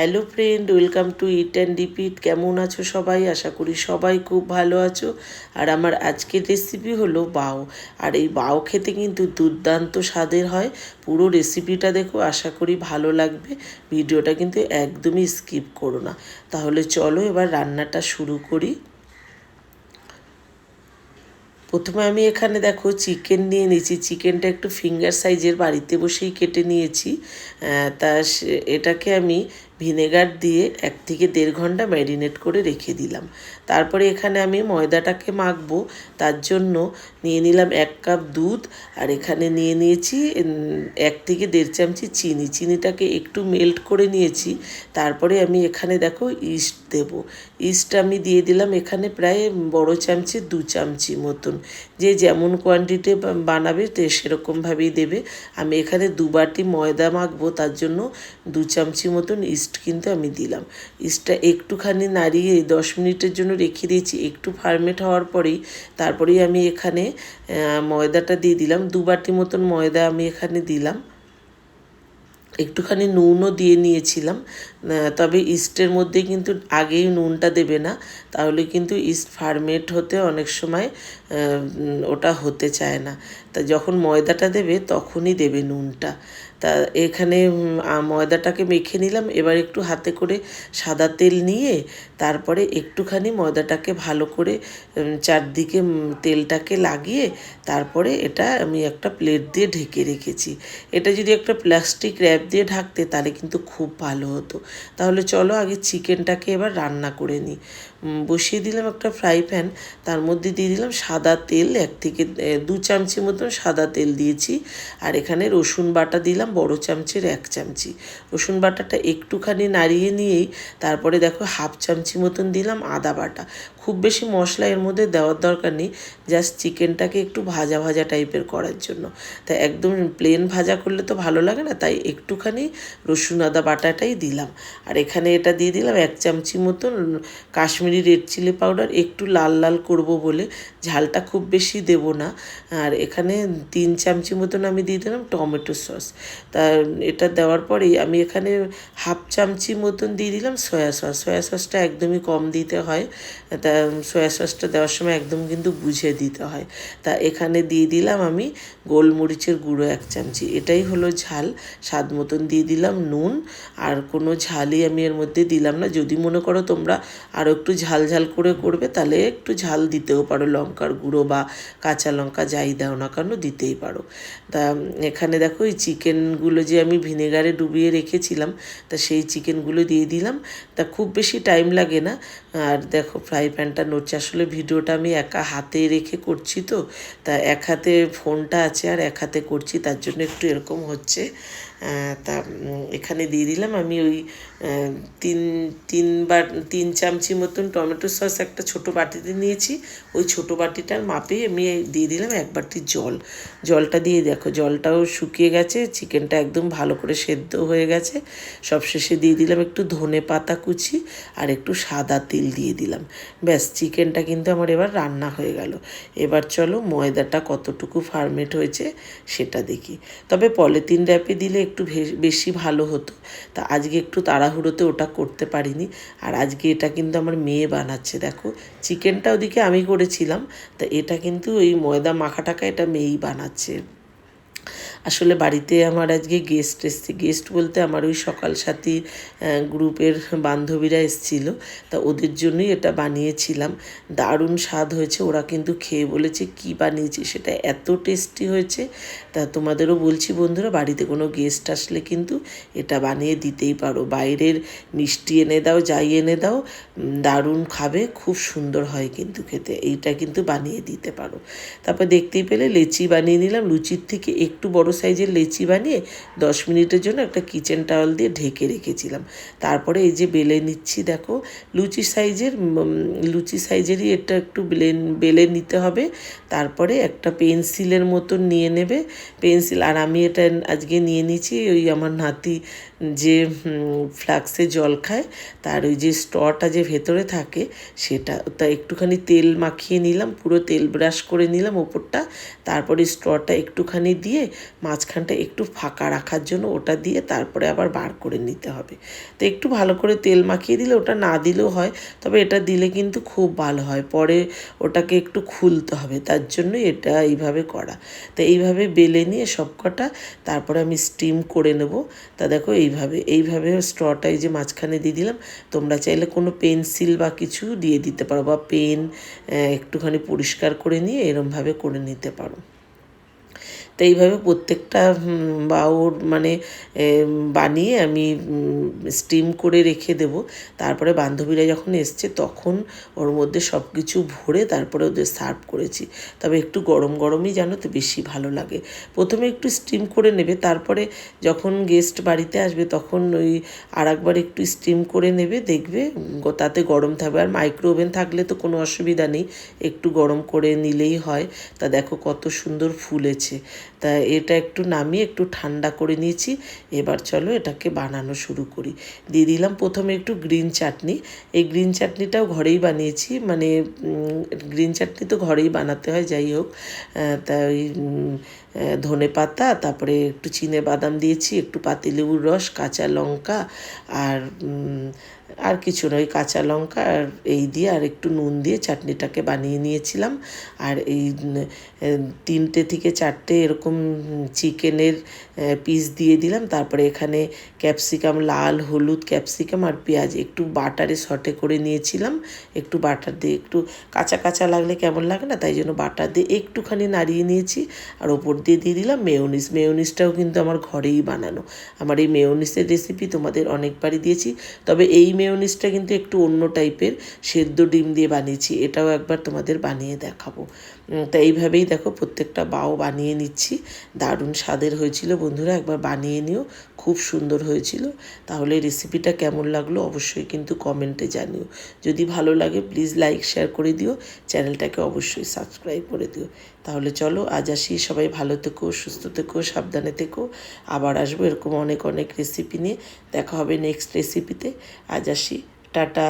Hello friend welcome to eat and repeat কেমন আছো সবাই? আশা করি সবাই খুব ভালো আছো। আর আমার আজকের রেসিপি হলো বাও। আর এই বাও খেতে কিন্তু দুর্দান্ত স্বাদের হয়। পুরো রেসিপিটা দেখো, আশা করি ভালো লাগবে। ভিডিওটা কিন্তু একদমই স্কিপ করো না। তাহলে চলো এবার রান্নাটা শুরু করি। প্রথমে আমি এখানে দেখো চিকেন নিয়ে নিয়েছি। চিকেনটা একটু ফিঙ্গার সাইজের বাড়িতে বসেই কেটে নিয়েছি। তা এটাকে আমি ভিনেগার দিয়ে এক থেকে দেড় ঘণ্টা ম্যারিনেট করে রেখে দিলাম। তারপরে এখানে আমি ময়দাটাকে মাখবো, তার জন্য নিয়ে নিলাম এক কাপ দুধ আর এখানে নিয়ে নিয়েছি এক থেকে দেড় চামচি চিনি। চিনিটাকে একটু মেল্ট করে নিয়েছি, তারপরে আমি এখানে দেখো ইস্ট দেব। ইস্ট আমি দিয়ে দিলাম এখানে প্রায় বড় চামচে দু চামচি মতন। যে যেমন কোয়ান্টিটি বানাবে তে সেরকমভাবেই দেবে। আমি এখানে দু বাটি ময়দা মাখবো, তার জন্য দু চামচি মতন ইস্ট কিন্তু আমি দিলাম। ইস্টটা একটুখানি নাড়িয়ে দশ মিনিটের জন্য রেখে দিয়েছি। একটু ফার্মেট হওয়ার পরেই তারপরেই আমি এখানে ময়দাটা দিয়ে দিলাম। দু বাটি মতন ময়দা আমি এখানে দিলাম। একটুখানি নুনও দিয়ে নিয়েছিলাম। তবে ইস্টের মধ্যে কিন্তু আগেই নুনটা দেবে না। তাহলে কিন্তু ইস্ট ফার্মেট হতে অনেক সময় ওটা হতে চায় না। তা যখন ময়দাটা দেবে, তখনই দেবে নুনটা। তা এখানে ময়দাটাকে মেখে নিলাম। এবার একটু হাতে করে সাদা তেল নিয়ে তারপরে একটুখানি ময়দাটাকে ভালো করে চারদিকে তেলটাকে লাগিয়ে তারপরে এটা আমি একটা প্লেট দিয়ে ঢেকে রেখেছি। এটা যদি একটা প্লাস্টিক র্যাপ দিয়ে ঢাকতে তাহলে কিন্তু খুব ভালো হতো। তাহলে চলো আগে চিকেনটাকে এবার রান্না করে নিই। বসিয়ে দিলাম একটা ফ্রাই প্যান। তার মধ্যে দিয়ে দিলাম সাদা তেল, এক থেকে দু চামচি মতন সাদা তেল দিয়েছি। আর এখানে রসুন বাটা দিলাম, বড় চামচের এক চামচি। রসুন বাটাটা একটুখানি নাড়িয়ে নিয়েই তারপরে দেখো হাফ চামচি মতন দিলাম আদা বাটা। খুব বেশি মশলা এর মধ্যে দেওয়ার দরকার নেই, জাস্ট চিকেনটাকে একটু ভাজা ভাজা টাইপের করার জন্য। তাই একদম প্লেন ভাজা করলে তো ভালো লাগে না, তাই একটুখানি রসুন আদা বাটাটাই দিলাম। আর এখানে এটা দিয়ে দিলাম এক চামচি মতন কাশ্মীরি রেড চিলি পাউডার একটু লাল লাল করব বলে। ঝালটা খুব বেশি দেব না। আর এখানে তিন চামচি মতন আমি দিয়ে দিলাম টমেটো সস। তা এটা দেওয়ার পরেই আমি এখানে হাফ চামচি মতন দিয়ে দিলাম সয়া সস। সয়া সসটা একদমই কম দিতে হয়। তা সয়া সসটা দেওয়ার সময় একদম কিন্তু বুঝে দিতে হয়। তা এখানে দিয়ে দিলাম আমি গোলমরিচের গুঁড়ো এক চামচি। এটাই হলো ঝাল। স্বাদ মতন দিয়ে দিলাম নুন। আর কোনো ঝালই আমি এর মধ্যে দিলাম না। যদি মনে করো তোমরা আরও একটু ঝাল ঝাল করে করবে, তাহলে একটু ঝাল দিতেও পারো। লঙ্কার গুঁড়ো বা কাঁচা লঙ্কা যাই দাও না কেন, দিতেই পারো। তা, এখানে দেখো এই চিকেনগুলো যে আমি ভিনেগারে ডুবিয়ে রেখেছিলাম, তা সেই চিকেনগুলো দিয়ে দিলাম। তা খুব বেশি টাইম লাগে না। আর দেখো ফ্রাই প্যানটা নড়ছে, আসলে ভিডিওটা আমি একা হাতে রেখে করছি তো, তা এক হাতে ফোনটা আছে আর এক হাতে করছি, তার জন্য একটু এরকম হচ্ছে। তা এখানে দিয়ে দিলাম। আমি ওই তিন তিনবার তিন চামচি মতন টমেটো সস একটা ছোট বাটিতে নিয়েছি। ওই ছোট বাটিটার মাপে আমি দিয়ে দিলাম এক বাটি জল। জলটা দিয়ে দেখো, জলটাও শুকিয়ে গেছে, চিকেনটা একদম ভালো করে সেদ্ধ হয়ে গেছে। সবশেষে দিয়ে দিলাম একটু ধনে পাতা কুচি আর একটু সাদা তেল দিয়ে দিলাম। ব্যাস, চিকেনটা কিন্তু আমার এবার রান্না হয়ে গেল। এবার চলো ময়দাটা কতটুকু ফার্মেট হয়েছে সেটা দেখি। তবে পলিথিন র্যাপে দিলে একটু বেশি ভালো হতো। তা আজকে একটু তাড়াহুড়োতে ওটা করতে পারিনি। আর আজকে এটা কিন্তু আমার মেয়ে বানাচ্ছে, দেখো। চিকেনটা ওদিকে আমি করেছিলাম, তা এটা কিন্তু ওই ময়দা মাখা টাকা এটা মেয়েই বানাচ্ছে। আসলে বাড়িতে আমার আজকে গেস্ট এসছে। গেস্ট বলতে আমার ওই সকাল সাথী গ্রুপের বান্ধবীরা এসছিল। তা ওদের জন্যই এটা বানিয়েছিলাম। দারুণ স্বাদ হয়েছে। ওরা কিন্তু খেয়ে বলেছে, কি বানিয়েছে সেটা এত টেস্টি হয়েছে। তা তোমাদেরও বলছি বন্ধুরা, বাড়িতে কোনো গেস্ট আসলে কিন্তু এটা বানিয়ে দিতেই পারো। বাইরের মিষ্টি এনে দাও, যাই এনে দাও দারুণ খাবে, খুব সুন্দর হয় কিন্তু খেতে। এইটা কিন্তু বানিয়ে দিতে পারো। তারপর দেখতেই পেলে, লেচি বানিয়ে নিলাম। লুচির থেকে একটু বড় সাইজের লেচি বানিয়ে দশ মিনিটের জন্য একটা কিচেন টাওয়াল দিয়ে ঢেকে রেখেছিলাম। তারপরে এই যে বেলে নিচ্ছি, দেখো, লুচি সাইজের লুচি সাইজেরই এটা একটু বেলে বেলে নিতে হবে। তারপরে একটা পেন্সিলের মতন নিয়ে নেবে, পেন্সিল, আর আমি এটা আজকে নিয়ে নিচ্ছি ওই আমার নাতি যে ফ্লাক্সে জল খায়, তার ওই যে স্টটা যে ভেতরে থাকে, সেটা, তা একটুখানি তেল মাখিয়ে নিলাম, পুরো তেল ব্রাশ করে নিলাম ওপরটা, তারপরে স্টটা একটুখানি দিয়ে, মাঝখানটা একটু ফাঁকা রাখার জন্য ওটা দিয়ে তারপরে আবার বার করে নিতে হবে। তো একটু ভালো করে তেল মাখিয়ে দিলে ওটা না দিলেও হয়, তবে এটা দিলে কিন্তু খুব ভালো হয়, পরে ওটাকে একটু খুলতে হবে, তার জন্য এটা এইভাবে করা। তো এইভাবে বেলে নিয়ে সব কটা তারপরে আমি স্টিম করে নেব। তা দেখো এইভাবে এইভাবে স্ট্রটাই যে মাঝখানে দিয়ে দিলাম। তোমরা চাইলে কোনো পেন্সিল বা কিছু দিয়ে দিতে পারো বা পেন একটুখানি পরিষ্কার করে নিয়ে এরমভাবে করে নিতে পারো। তো এইভাবে প্রত্যেকটা বাউর মানে বানিয়ে আমি স্টিম করে রেখে দেব। তারপরে বান্ধবীরা যখন এসছে তখন ওর মধ্যে সব কিছু ভরে তারপরে ওদের সার্ভ করেছি। তবে একটু গরম গরমই জানো তো বেশি ভালো লাগে। প্রথমে একটু স্টিম করে নেবে, তারপরে যখন গেস্ট বাড়িতে আসবে তখন ওই আর একবার একটু স্টিম করে নেবে, দেখবে তাতে গরম থাকবে। আর মাইক্রো ওভেন থাকলে তো কোনো অসুবিধা নেই, একটু গরম করে নিলেই হয়। তা দেখো কত সুন্দর ফুলেছে। তা এটা একটু নামিয়ে একটু ঠান্ডা করে নিয়েছি। এবার চলো এটাকে বানানো শুরু করি। দিয়ে দিলাম প্রথমে একটু গ্রিন চাটনি। এই গ্রিন চাটনিটাও ঘরেই বানিয়েছি। মানে গ্রিন চাটনি তো ঘরেই বানাতে হয়, যাই হোক। তা ওই ধনে পাতা, তারপরে একটু চিনে বাদাম দিয়েছি, একটু পাতিলেবুর রস, কাঁচা লঙ্কা আর আর কিছু নয়, কাঁচা লঙ্কা আর এই দিয়ে আর একটু নুন দিয়ে চাটনিটাকে বানিয়ে নিয়েছিলাম। আর এই তিনটে থেকে চারটে এরকম চিকেনের পিস দিয়ে দিলাম। তারপরে এখানে ক্যাপসিকাম লাল, হলুদ ক্যাপসিকাম আর পেঁয়াজ। একটু বাটারে সটে করে নিয়েছিলাম। একটু বাটার দিয়ে, একটু কাঁচা কাঁচা লাগলে কেমন লাগে না, তাই জন্য বাটার দিয়ে একটুখানি নাড়িয়ে নিয়েছি। আর ওপর দিয়ে দিয়ে দিলাম মেয়নিস মেয়নিসটাও কিন্তু আমার ঘরেই বানানো। আমার এই মেয়নিসের রেসিপি তোমাদের অনেকবারই দিয়েছি। তবে এই মেয়নিসটা কিন্তু একটু অন্য টাইপের সেদ্ধ ডিম দিয়ে বানিয়েছি। এটাও একবার তোমাদের বানিয়ে দেখাবো। তা এইভাবেই দেখো প্রত্যেকটা বাও বানিয়ে নিচ্ছি। দারুণ স্বাদের হয়েছিল বন্ধুরা, একবার বানিয়ে নিও, খুব সুন্দর হয়েছিল। তাহলে রেসিপিটা কেমন লাগল অবশ্যই কিন্তু কমেন্টে জানিও। যদি ভালো লাগে প্লিজ লাইক শেয়ার করে দিও চ্যানেলটাকে অবশ্যই সাবস্ক্রাইব করে দিও। তাহলে চলো আজ আসি, সবাই ভালো থেকো, সুস্থ থেকো, সাবধানে থেকো। আবার আসব এরকম অনেক অনেক রেসিপি নিয়ে। দেখা হবে নেক্সট রেসিপিতে আজ আসি, টাটা।